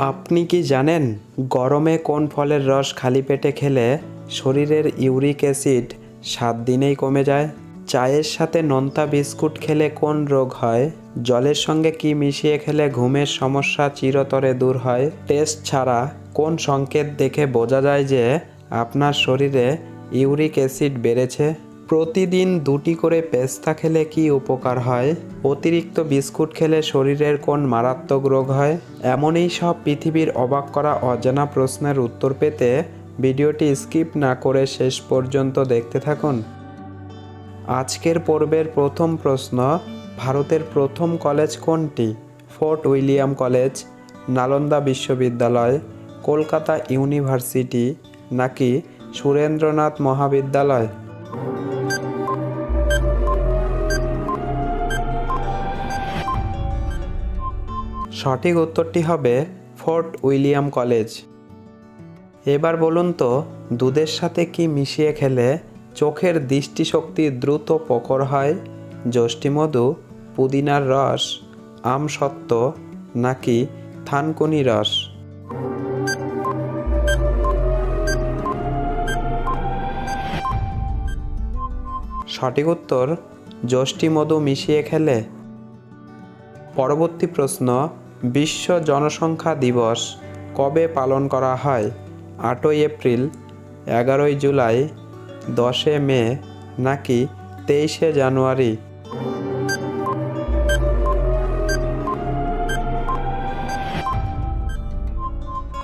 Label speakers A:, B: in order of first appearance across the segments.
A: আপনি কি জানেন গরমে কোন ফলের রস খালি পেটে খেলে শরীরের ইউরিক অ্যাসিড সাত দিনেই কমে যায়? চায়ের সাথে নোনতা বিস্কুট খেলে কোন রোগ হয়? জলের সঙ্গে কি মিশিয়ে খেলে ঘুমের সমস্যা চিরতরে দূর হয়? টেস্ট ছাড়া কোন সংকেত দেখে বোঝা যায় যে আপনার শরীরে ইউরিক অ্যাসিড বেড়েছে? প্রতিদিন দুটি করে পেস্তা খেলে কি উপকার হয়? অতিরিক্ত বিস্কুট খেলে শরীরের কোন মারাত্মক রোগ হয়? এমনই সব পৃথিবীর অবাক করা অজানা প্রশ্নের উত্তর পেতে ভিডিওটি স্কিপ না করে শেষ পর্যন্ত দেখতে থাকুন। আজকের পর্বের প্রথম প্রশ্ন, ভারতের প্রথম কলেজ কোনটি? ফোর্ট উইলিয়াম কলেজ, নালন্দা বিশ্ববিদ্যালয়, কলকাতা ইউনিভার্সিটি নাকি সুরেন্দ্রনাথ মহাবিদ্যালয়? সঠিক উত্তরটি হবে ফোর্ট উইলিয়াম কলেজ। এবার বলুন তো, দুধের সাথে কি মিশিয়ে খেলে চোখের দৃষ্টিশক্তি দ্রুত প্রখর হয়? যষ্টিমধু, পুদিনার রস, আম আমসত্ত্ব নাকি থানকুনি রস? সঠিক উত্তর, যষ্টিমধু মিশিয়ে খেলে। পরবর্তী প্রশ্ন বিশ্ব জনসংখ্যা দিবস কবে পালন করা হয়? আটই এপ্রিল, এগারোই জুলাই, দশে মে, নাকি তেইশে জানুয়ারি?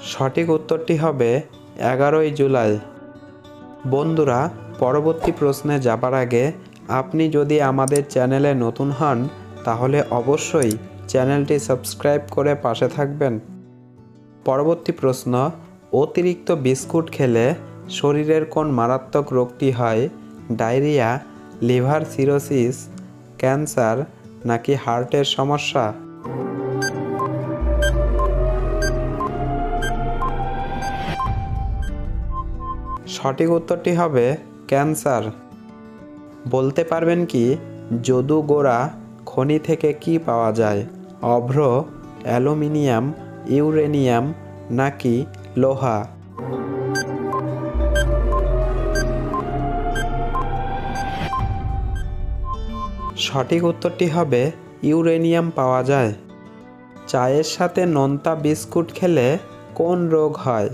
A: সঠিক উত্তরটি হবে এগারোই জুলাই। বন্ধুরা, পরবর্তী প্রশ্নে যাবার আগে আপনি যদি আমাদের চ্যানেলে নতুন হন, তাহলে অবশ্যই চ্যানেলটি সাবস্ক্রাইব করে পাশে থাকবেন। পরবর্তী প্রশ্ন, অতিরিক্ত বিস্কুট খেলে শরীরের কোন মারাত্মক রোগটি হয়? ডায়রিয়া, লিভার সিরোসিস, ক্যান্সার নাকি হার্টের সমস্যা? সঠিক উত্তরটি হবে ক্যান্সার। বলতে পারবেন কি যদু গোড়া খনি থেকে কি পাওয়া যায়? অভ্র, অ্যালুমিনিয়াম, ইউরেনিয়াম নাকি লোহা? সঠিক উত্তরটি হবে ইউরেনিয়াম পাওয়া যায়। চায়ের সাথে নোনতা বিস্কুট খেলে কোন রোগ হয়?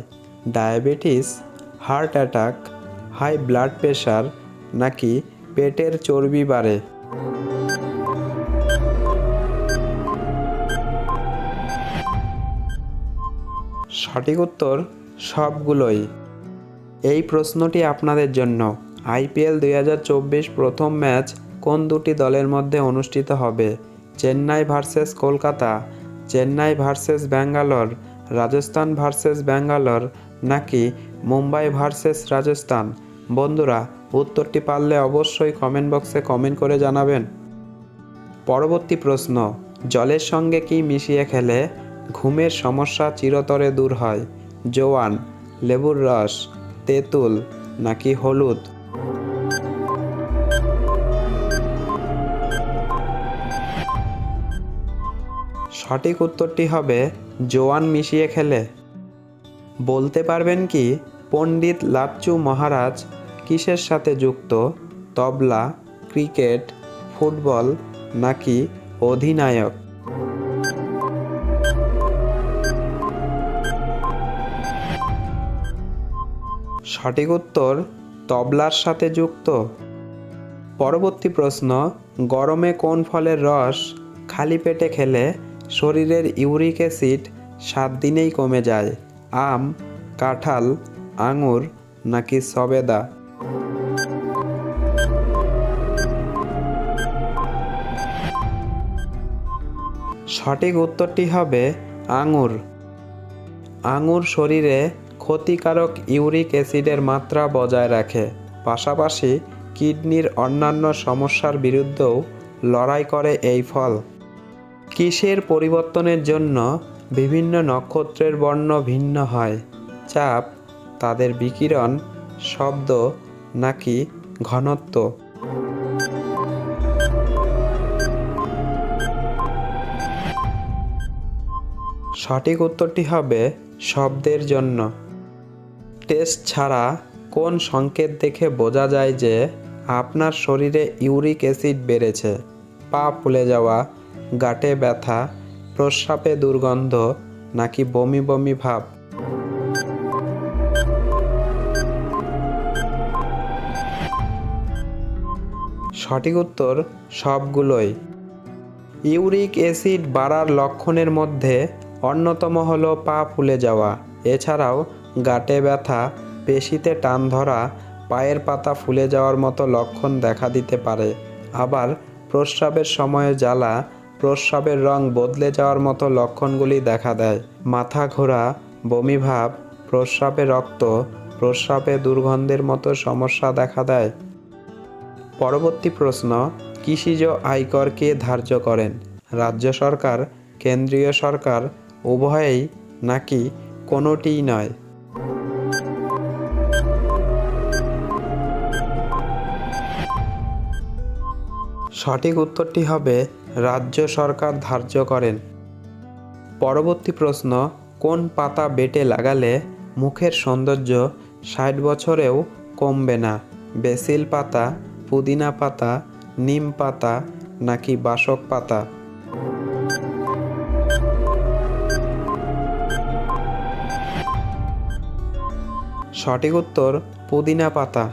A: Diabetes, heart attack, high blood pressure নাকি পেটের চর্বি বাড়ে? সঠিক উত্তর সবগুলোই। এই প্রশ্নটি আপনাদের জন্য। আইপিএল দু হাজার চব্বিশ প্রথম ম্যাচ কোন দুটি দলের মধ্যে অনুষ্ঠিত হবে? Chennai versus Kolkata, Chennai versus Bangalore, Rajasthan versus Bangalore নাকি মুম্বাই ভার্সেস রাজস্থান? বন্ধুরা, উত্তরটি পারলে অবশ্যই কমেন্ট বক্সে কমেন্ট করে জানাবেন। পরবর্তী প্রশ্ন, জলের সঙ্গে কি মিশিয়ে খেলে ঘুমের সমস্যা চিরতরে দূর হয়। জোয়ান, লেবুর রস, তেঁতুল, নাকি হলুদ? সঠিক উত্তরটি হবে, জোয়ান মিশিয়ে খেলে। বলতে পারবেন কি, পণ্ডিত লাচ্চু মহারাজ কিসের সাথে যুক্ত? তবলা, ক্রিকেট, ফুটবল, নাকি অধিনায়ক? সঠিক উত্তর তবলার সাথে যুক্ত। পরবর্তী প্রশ্ন, গরমে কোন ফলের রস খালি পেটে খেলে শরীরের ইউরিক অ্যাসিড সাত দিনেই কমে যায়? আম, কাঁঠাল, আঙুর নাকি সবেদা? সঠিক উত্তরটি হবে আঙুর। আঙুর শরীরে ক্ষতিকারক ইউরিক অ্যাসিডের মাত্রা বজায় রাখে। পাশাপাশি কিডনির অন্যান্য সমস্যার বিরুদ্ধেও লড়াই করে এই ফল। কিসের পরিবর্তনের জন্য বিভিন্ন নক্ষত্রের বর্ণ ভিন্ন হয়? চাপ, তাদের বিকিরণ, শব্দ, নাকি ঘনত্ব? সঠিক উত্তরটি হবে শব্দের জন্য। টেস্ট ছাড়া কোন সংকেত দেখে বোঝা যায় যে আপনার শরীরে ইউরিক অ্যাসিড বেড়েছে। পা ফুলে যাওয়া, গাঁটে ব্যথা, প্রস্রাবে দুর্গন্ধ, নাকি বমি বমি ভাব? সঠিক উত্তর সবগুলোই। ইউরিক অ্যাসিড বাড়ার লক্ষণের মধ্যে অন্যতম হলো পা ফুলে যাওয়া। এছাড়াও গাঁটে ব্যথা, পেশিতে টান ধরা, পায়ের পাতা ফুলে যাওয়ার মতো লক্ষণ দেখা দিতে পারে। আবার প্রস্রাবের সময়ে জ্বালা, প্রস্রাবের রং বদলে যাওয়ার মতো লক্ষণগুলি দেখা দেয়। মাথা ঘোরা বমিভাব প্রস্রাবে রক্ত, প্রস্রাবে দুর্গন্ধের মতো সমস্যা দেখা দেয়। পরবর্তী প্রশ্ন কৃষিজ আয়কর কে ধার্য করেন? রাজ্য সরকার, কেন্দ্রীয় সরকার, উভয়েই নাকি কোনোটিই নয়? সঠিক উত্তরটি হবে, রাজ্য সরকার ধার্য করেন। পরবর্তী প্রশ্ন, কোন পাতা বেটে লাগালে মুখের সৌন্দর্য ষাট বছরেও কমবে না? বেসিল পাতা, পুদিনা পাতা, নিম পাতা নাকি বাসক পাতা? সঠিক উত্তর, পুদিনা পাতা।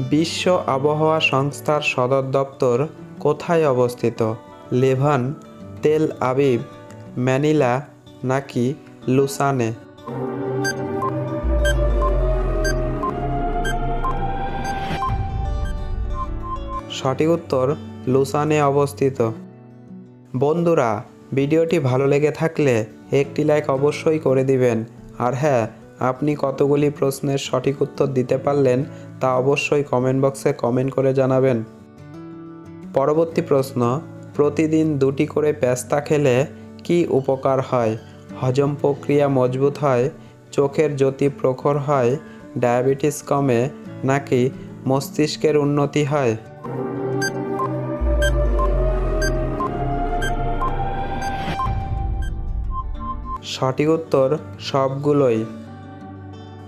A: বিশ্ব আবহাওয়া সংস্থার সদর দপ্তর কোথায় অবস্থিত? লেভান, তেল আবিব, ম্যানিলা নাকি লুসানে? সঠিক উত্তর লুসানে অবস্থিত। বন্ধুরা, ভিডিওটি ভালো লেগে থাকলে একটি লাইক অবশ্যই করে দিবেন। আর হ্যাঁ আপনি কতগুলি প্রশ্নের সঠিক উত্তর দিতে পারলেন তা অবশ্যই কমেন্ট বক্সে কমেন্ট করে জানাবেন। পরবর্তী প্রশ্ন, প্রতিদিন দুটি করে পেস্তা খেলে কি উপকার হয়? হজম প্রক্রিয়া মজবুত হয়? চোখের জ্যোতি প্রখর হয়? ডায়াবেটিস কমে? নাকি মস্তিষ্কের উন্নতি হয়? সঠিক উত্তর সবগুলোই।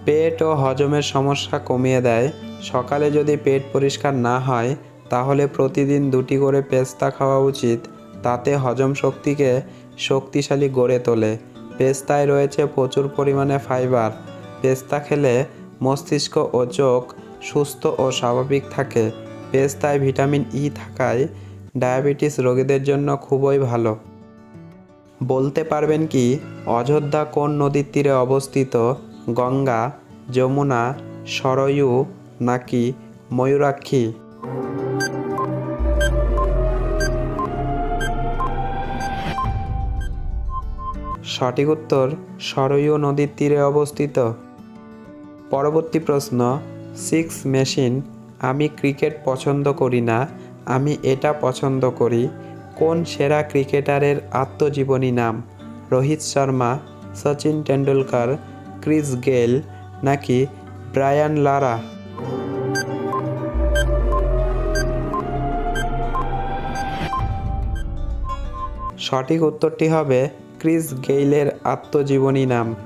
A: পেট ও হজমের সমস্যা কমিয়ে দেয়। সকালে যদি পেট পরিষ্কার না হয়, তাহলে প্রতিদিন দুটি করে পেস্তা খাওয়া উচিত। তাতে হজম শক্তিকে শক্তিশালী গড়ে তোলে। পেস্তায় রয়েছে প্রচুর পরিমাণে ফাইবার। পেস্তা খেলে মস্তিষ্ক ও চোখ সুস্থ ও স্বাভাবিক থাকে। পেস্তায় ভিটামিন ই থাকায় ডায়াবেটিস রোগীদের জন্য খুবই ভালো। বলতে পারবেন কি, অযোধ্যা কোন নদীর তীরে অবস্থিত? গঙ্গা, যমুনা, সরয়ু নাকি ময়ূরাক্ষী? সঠিক উত্তর, সরয়ু নদীর তীরে অবস্থিত। পরবর্তী প্রশ্ন, সিক্স মেশিন আমি ক্রিকেট পছন্দ করি না, আমি এটা পছন্দ করি। কোন সেরা ক্রিকেটারের আত্মজীবনী নাম? রোহিত শর্মা, সচিন টেন্ডুলকার ক্রিস গেল নাকি ব্রায়ান লারা? সঠিক উত্তরটি হবে ক্রিস গেইলের আত্মজীবনী নাম।